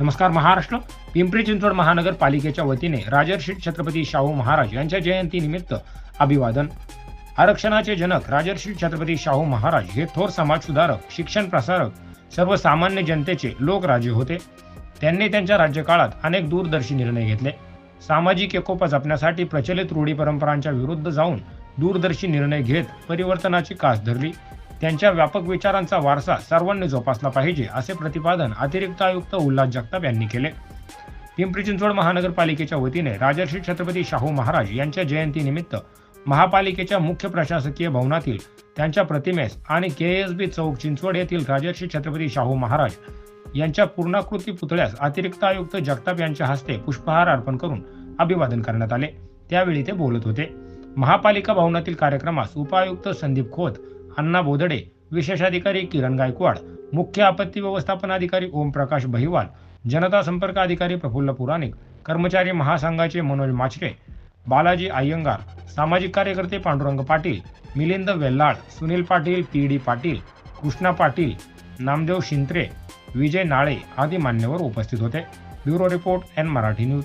नमस्कार महाराष्ट्र. पिंपरी चिंचवड महानगरपालिकेच्या वतीने राजर्षी छत्रपती शाहू महाराज यांच्या जयंतीनिमित्त अभिवादन. आरक्षणाचे जनक राजर्षी छत्रपती शाहू महाराज हे थोर समाजसुधारक शिक्षण प्रसारक सर्वसामान्य जनतेचे लोकराजे होते. त्यांनी त्यांच्या राज्यकाळात अनेक दूरदर्शी निर्णय घेतले. सामाजिक एकोपा जपण्यासाठी प्रचलित रूढी परंपरांच्या विरुद्ध जाऊन दूरदर्शी निर्णय घेत परिवर्तनाची कास धरली. त्यांच्या व्यापक विचारांचा वारसा सर्वांनी जोपासला पाहिजे असे प्रतिपादन अतिरिक्त आयुक्त उल्हास जगताप यांनी केले. पिंपरी चिंचवड महानगरपालिकेच्या वतीने राजर्षी छत्रपती शाहू महाराज यांच्या जयंतीनिमित्त महापालिकेच्या मुख्य प्रशासकीय भवनातील त्यांच्या प्रतिमेस आणि के एस बी चौक चिंचवड येथील राजर्षी छत्रपती शाहू महाराज यांच्या पूर्णाकृती पुतळ्यास अतिरिक्त आयुक्त जगताप यांच्या हस्ते पुष्पहार अर्पण करून अभिवादन करण्यात आले. त्यावेळी ते बोलत होते. महापालिका भवनातील कार्यक्रमास उपायुक्त संदीप खोत अण्णा बोदडे विशेषाधिकारी किरण गायकवाड मुख्य आपत्ती व्यवस्थापन अधिकारी ओमप्रकाश बहिवाल जनता संपर्क अधिकारी प्रफुल्ल पुराणिक कर्मचारी महासंघाचे मनोज माचरे बालाजी अय्यंगार सामाजिक कार्यकर्ते पांडुरंग पाटील मिलिंद वेल्लाड सुनील पाटील पी डी पाटील कृष्णा पाटील नामदेव शिंत्रे विजय नाळे आदी मान्यवर उपस्थित होते. Bureau report N Marathi news.